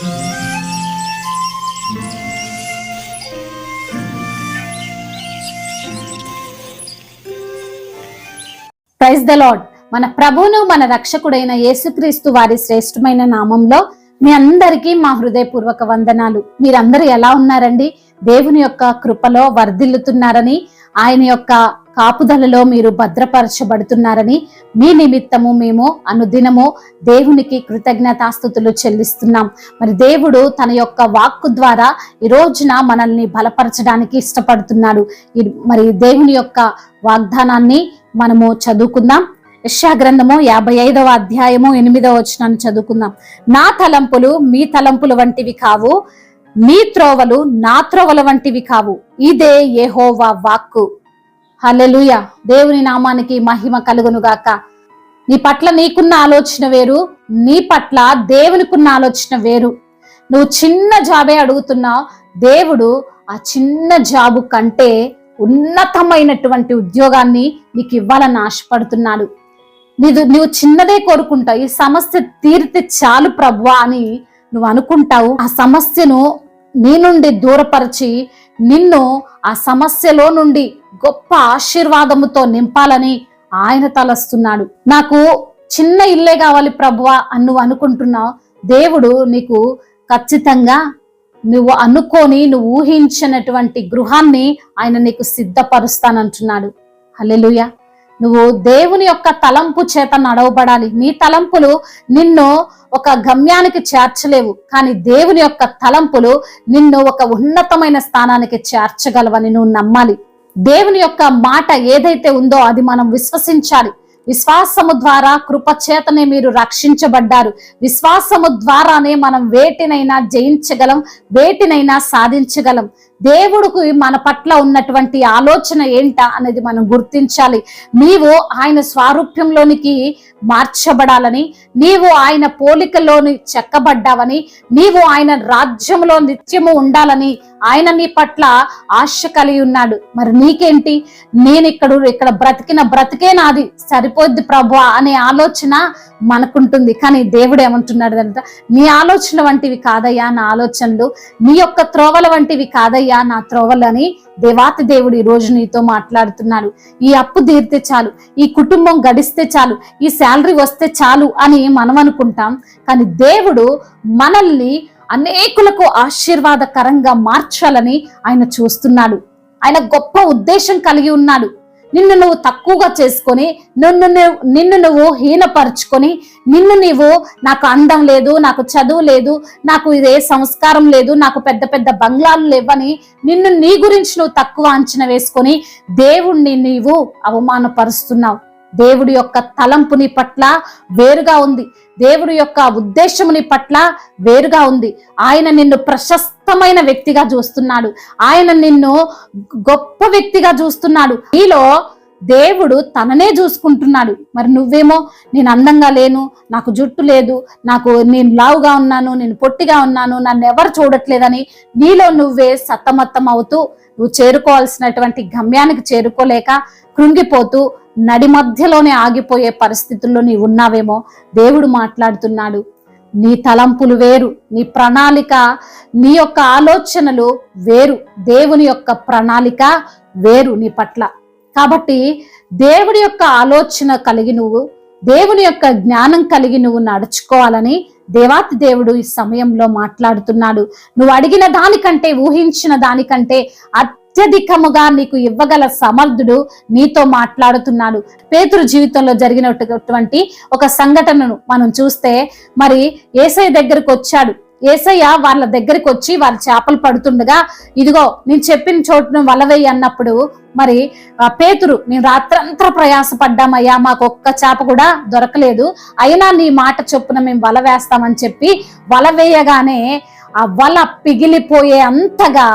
Praise the lord మన ప్రభువును మన రక్షకుడైన యేసుక్రీస్తు వారి శ్రేష్టమైన నామంలో మీ అందరికీ మా హృదయపూర్వక వందనాలు. మీరందరూ ఎలా ఉన్నారండి? దేవుని యొక్క కృపలో వర్ధిల్లుతున్నారని ఆయన యొక్క కాపుదలలో మీరు భద్రపరచబడుతున్నారని మీ నిమిత్తము మేము అనుదినము దేవునికి కృతజ్ఞతాస్థుతులు చెల్లిస్తున్నాం. మరి దేవుడు తన యొక్క వాక్కు ద్వారా ఈ రోజున మనల్ని బలపరచడానికి ఇష్టపడుతున్నాడు. మరి దేవుని యొక్క వాగ్దానాన్ని మనము చదువుకుందాం. యెషయా గ్రంథము యాభై ఐదవ అధ్యాయము ఎనిమిదవ వచనాన్ని చదువుకుందాం. నా తలంపులు మీ తలంపులు వంటివి కావు. మీ త్రోవలు నా త్రోవల వంటివి కావు. ఇదే ఏహోవా వాక్కు. హలెలుయ దేవుని నామానికి మహిమ కలుగునుగాక. నీ పట్ల నీకున్న ఆలోచన వేరు నీ పట్ల దేవునికున్న ఆలోచన వేరు. నువ్వు చిన్న జాబే అడుగుతున్నావు. దేవుడు ఆ చిన్న జాబు కంటే ఉన్నతమైనటువంటి ఉద్యోగాన్ని నీకు ఇవ్వాలని ఆశపడుతున్నాడు. నీదు నువ్వు చిన్నదే కోరుకుంటావు. ఈ సమస్య తీరితే చాలు ప్రభువా అని నువ్వు అనుకుంటావు. ఆ సమస్యను నీ నుండి దూరపరిచి నిన్ను ఆ సమస్యలో నుండి గొప్ప ఆశీర్వాదముతో నింపాలని ఆయన తలస్తున్నాడు. నాకు చిన్న ఇల్లే కావాలి ప్రభువా అని నువ్వు అనుకుంటున్నావు. దేవుడు నీకు ఖచ్చితంగా నువ్వు అనుకోని నువ్వు ఊహించినటువంటి గృహాన్ని ఆయన నీకు సిద్ధపరుస్తానంటున్నాడు. హలెలుయా నువ్వు దేవుని యొక్క తలంపు చేత నడవబడాలి. నీ తలంపులు నిన్ను ఒక గమ్యానికి చేర్చలేవు. కానీ దేవుని యొక్క తలంపులు నిన్ను ఒక ఉన్నతమైన స్థానానికి చేర్చగలవని నువ్వు నమ్మాలి. దేవుని యొక్క మాట ఏదైతే ఉందో అది మనం విశ్వసించాలి. విశ్వాసము ద్వారా కృపచేతనే మీరు రక్షించబడ్డారు. విశ్వాసము ద్వారానే మనం వేటినైనా జయించగలం వేటినైనా సాధించగలం. దేవుడికి మన పట్ల ఉన్నటువంటి ఆలోచన ఏంటా అనేది మనం గుర్తించాలి. నీవు ఆయన స్వారూప్యంలోనికి మార్చబడాలని నీవు ఆయన పోలికలోని చెక్కబడ్డావని నీవు ఆయన రాజ్యంలో నిత్యము ఉండాలని ఆయన నీ పట్ల ఆశ కలిగి ఉన్నాడు. మరి నీకేంటి? నేను ఇక్కడ ఇక్కడ బ్రతికిన బ్రతికే నాది సరిపోద్ది ప్రభు అనే ఆలోచన మనకుంటుంది. కానీ దేవుడు ఏమంటున్నాడు అంటే నీ ఆలోచన వంటివి కాదయ్యా నా ఆలోచనలు. నీ యొక్క త్రోవల వంటివి కాదయ్యా నా త్రోవలు అని దేవాతి దేవుడు ఈ రోజు నీతో మాట్లాడుతున్నాడు. ఈ అప్పు తీరితే చాలు ఈ కుటుంబం గడిస్తే చాలు ఈ శాలరీ వస్తే చాలు అని మనం అనుకుంటాం. కానీ దేవుడు మనల్ని అనేకులకు ఆశీర్వాదకరంగా మార్చాలని ఆయన చూస్తున్నాడు. ఆయన గొప్ప ఉద్దేశం కలిగి ఉన్నాడు. నిన్ను నువ్వు తక్కువగా చేసుకొని నిన్ను నిన్ను నువ్వు హీనపరుచుకొని నిన్ను నీవు నాకు అందం లేదు నాకు చదువు లేదు నాకు ఇదే సంస్కారం లేదు నాకు పెద్ద పెద్ద బంగ్లాలు లేవని నిన్ను నీ గురించి నువ్వు తక్కువ అంచనా వేసుకొని దేవుణ్ణి నీవు అవమానపరుస్తున్నావు. దేవుడి యొక్క తలంపు నీ పట్ల వేరుగా ఉంది. దేవుడి యొక్క ఉద్దేశము నీ పట్ల వేరుగా ఉంది. ఆయన నిన్ను ప్రశస్తమైన వ్యక్తిగా చూస్తున్నాడు. ఆయన నిన్ను గొప్ప వ్యక్తిగా చూస్తున్నాడు. నీలో దేవుడు తననే చూసుకుంటున్నాడు. మరి నువ్వేమో నేను అందంగా లేను నాకు జుట్టు లేదు నాకు నేను లావుగా ఉన్నాను నేను పొట్టిగా ఉన్నాను నన్ను ఎవరు చూడట్లేదని నీలో నువ్వే సత్తమత్తం అవుతూ నువ్వు చేరుకోవాల్సినటువంటి గమ్యానికి చేరుకోలేక కృంగిపోతూ నడి మధ్యలోనే ఆగిపోయే పరిస్థితుల్లో నీవు ఉన్నావేమో దేవుడు మాట్లాడుతున్నాడు. నీ తలంపులు వేరు నీ ప్రణాళిక నీ యొక్క ఆలోచనలు వేరు దేవుని యొక్క ప్రణాళిక వేరు నీ పట్ల. కాబట్టి దేవుడి యొక్క ఆలోచన కలిగి నువ్వు దేవుని యొక్క జ్ఞానం కలిగి నువ్వు నడుచుకోవాలని దేవాతి దేవుడు ఈ సమయంలో మాట్లాడుతున్నాడు. నువ్వు అడిగిన దానికంటే ఊహించిన దానికంటే అత్యధికముగా నీకు ఇవ్వగల సమర్థుడు నీతో మాట్లాడుతున్నాడు. పేతురు జీవితంలో జరిగినటువంటి ఒక సంఘటనను మనం చూస్తే మరి ఏసై దగ్గరకు వచ్చాడు. ఏసయ్య వాళ్ళ దగ్గరికి వచ్చి వాళ్ళ చేపలు పడుతుండగా ఇదిగో నేను చెప్పిన చోటును వలవేయి అన్నప్పుడు మరి ఆ పేతురు మేము రాత్రంతా ప్రయాసపడ్డామయ్యా మాకు ఒక్క చేప కూడా దొరకలేదు. అయినా నీ మాట చొప్పున మేము వల వేస్తామని చెప్పి వల వేయగానే ఆ వల పిగిలిపోయే అంతగా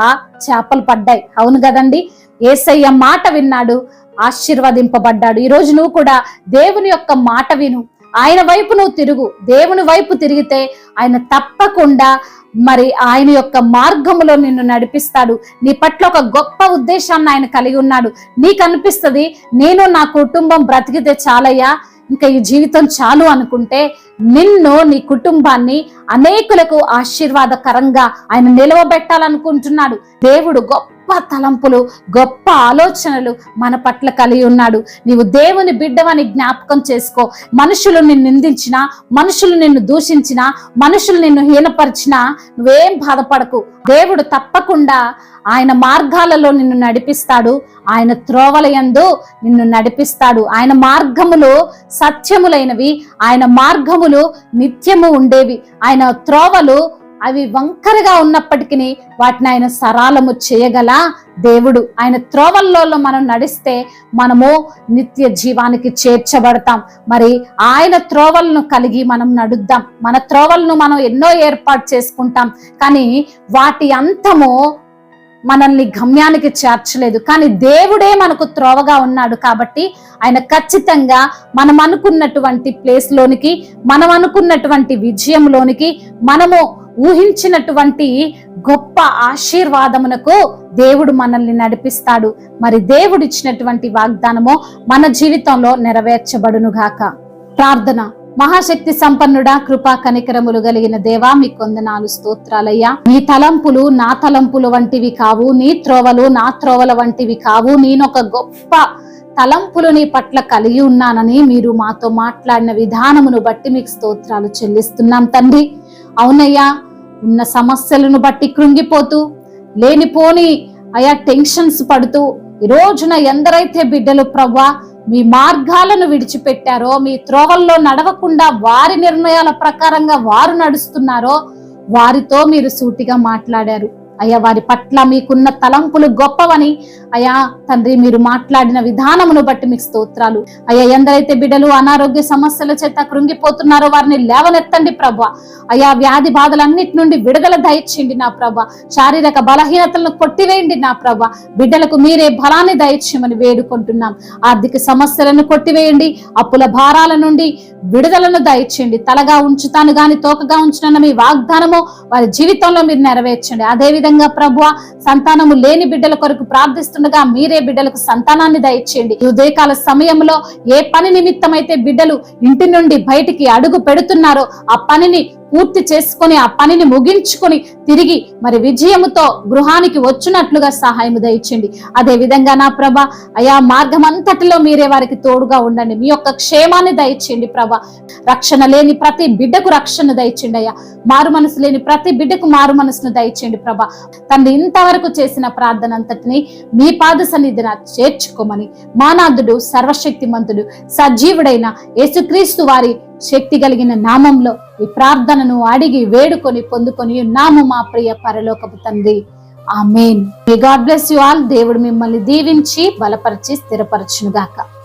చేపలు పడ్డాయి. అవును కదండి ఏసయ్య మాట విన్నాడు ఆశీర్వదింపబడ్డాడు. ఈ రోజు నువ్వు కూడా దేవుని యొక్క మాట విను. ఆయన వైపు నువ్వు తిరుగు దేవుని వైపు తిరిగితే ఆయన తప్పకుండా మరి ఆయన యొక్క మార్గములో నిన్ను నడిపిస్తాడు. నీ పట్ల ఒక గొప్ప ఉద్దేశాన్ని ఆయన కలిగి ఉన్నాడు. నీకు అనిపిస్తుంది నేను నా కుటుంబం బ్రతికితే చాలయ్యా ఇంకా ఈ జీవితం చాలు అనుకుంటే నిన్ను నీ కుటుంబాన్ని అనేకులకు ఆశీర్వాదకరంగా ఆయన నిలవబెట్టాలనుకుంటున్నాడు. దేవుడు గొప్ప తలంపులు గొప్ప ఆలోచనలు మన పట్ల కలిగి ఉన్నాడు. నీవు దేవుని బిడ్డవని జ్ఞాపకం చేసుకో. మనుషులు నిన్ను నిందించినా మనుషులు నిన్ను దూషించినా మనుషులు నిన్ను హీనపరిచినా నువ్వేం బాధపడకు. దేవుడు తప్పకుండా ఆయన మార్గాలలో నిన్ను నడిపిస్తాడు. ఆయన త్రోవలయందు నిన్ను నడిపిస్తాడు. ఆయన మార్గములు సత్యములైనవి. ఆయన మార్గము మార్గములు నిత్యము ఉండేవి. ఆయన త్రోవలు అవి వంకరగా ఉన్నప్పటికీ వాటిని ఆయన సరాలము చేయగల దేవుడు. ఆయన త్రోవల్లో మనం నడిస్తే మనము నిత్య జీవానికి చేర్చబడతాం. మరి ఆయన త్రోవలను కలిగి మనం నడుద్దాం. మన త్రోవలను మనం ఎన్నో ఏర్పాటు చేసుకుంటాం. కానీ వాటి అంతము మనల్ని గమ్యానికి చేర్చలేదు. కానీ దేవుడే మనకు త్రోవగా ఉన్నాడు కాబట్టి ఆయన ఖచ్చితంగా మనం అనుకున్నటువంటి ప్లేస్ లోనికి మనం అనుకున్నటువంటి విజయంలోనికి మనము ఊహించినటువంటి గొప్ప ఆశీర్వాదమునకు దేవుడు మనల్ని నడిపిస్తాడు. మరి దేవుడు ఇచ్చినటువంటి వాగ్దానము మన జీవితంలో నెరవేర్చబడును గాక ప్రార్థన. మహాశక్తి సంపన్నుడా కృపా కనికరములు కలిగిన దేవా మీ కొందనాలు స్తోత్రాలయ్యా. నీ తలంపులు నా తలంపులు వంటివి కావు నీ త్రోవలు నా త్రోవల వంటివి కావు. నేనొక గొప్ప తలంపులు నీ పట్ల కలిగి ఉన్నానని మీరు మాతో మాట్లాడిన విధానమును బట్టి మీకు స్తోత్రాలు చెల్లిస్తున్నాం తండ్రి. అవునయ్యా ఉన్న సమస్యలను బట్టి కృంగిపోతూ లేనిపోని అయా టెన్షన్స్ పడుతూ ఈ రోజున ఎందరైతే బిడ్డలు ప్రవ్వా మీ మార్గాలను విడిచిపెట్టారో మీ త్రోవల్లో నడవకుండా వారి నిర్ణయాల ప్రకారంగా వారు నడుస్తున్నారో వారితో మీరు సూటిగా మాట్లాడారు. అయ్యా వారి పట్ల మీకున్న తలంపులు గొప్పవని. అయ్యా తండ్రి మీరు మాట్లాడిన విధానమును బట్టి మీకు స్తోత్రాలు. అయ్యా ఎందరైతే బిడ్డలు అనారోగ్య సమస్యల చేత కృంగిపోతున్నారో వారిని లేవనెత్తండి ప్రభా. అయ్యా వ్యాధి బాధలన్నిటి నుండి విడుదల దయచేయండి నా ప్రభ. శారీరక బలహీనతలను కొట్టివేయండి నా ప్రభ. బిడ్డలకు మీరే బలాన్ని దయచేయమని వేడుకుంటున్నాం. ఆర్థిక సమస్యలను కొట్టివేయండి. అప్పుల భారాల నుండి విడుదలను దయచేయండి. తలగా ఉంచుతాను గాని తోకగా ఉంచునన్న మీ వాగ్దానము వారి జీవితంలో మీరు నెరవేర్చండి. అదే విధంగా ప్రభు సంతానము లేని బిడ్డల కొరకు ప్రార్థిస్తుండగా మీరే బిడ్డలకు సంతానాన్ని దయచేయండి. ఉదయకాల సమయంలో ఏ పని నిమిత్తమైతే బిడ్డలు ఇంటి నుండి బయటికి అడుగు పెడుతున్నారో ఆ పనిని పూర్తి చేసుకొని ఆ పనిని ముగించుకొని తిరిగి మరి విజయముతో గృహానికి వచ్చినట్లుగా సహాయము దయచండి. అదే విధంగా నా ప్రభ అయా మార్గం అంతటిలో మీరే వారికి తోడుగా ఉండండి. మీ యొక్క క్షేమాన్ని దయచేయండి ప్రభ. రక్షణ లేని ప్రతి బిడ్డకు రక్షణ దయచండి అయ్యా. మారు మనసు లేని ప్రతి బిడ్డకు మారు మనసును దయచేయండి ప్రభ. తండ్రి ఇంతవరకు చేసిన ప్రార్థన అంతటిని మీ పాద సన్నిధిన చేర్చుకోమని మానాథుడు సర్వశక్తిమంతుడు సజీవుడైన యేసుక్రీస్తు వారి శక్తి కలిగిన నామంలో ఈ ప్రార్థనను అడిగి వేడుకొని పొందుకొని నాము మా ప్రియ పరలోకపు తండ్రి. Amen God bless you all దేవుడు మిమ్మల్ని దీవించి బలపరిచి స్థిరపరచునుగాక. గాక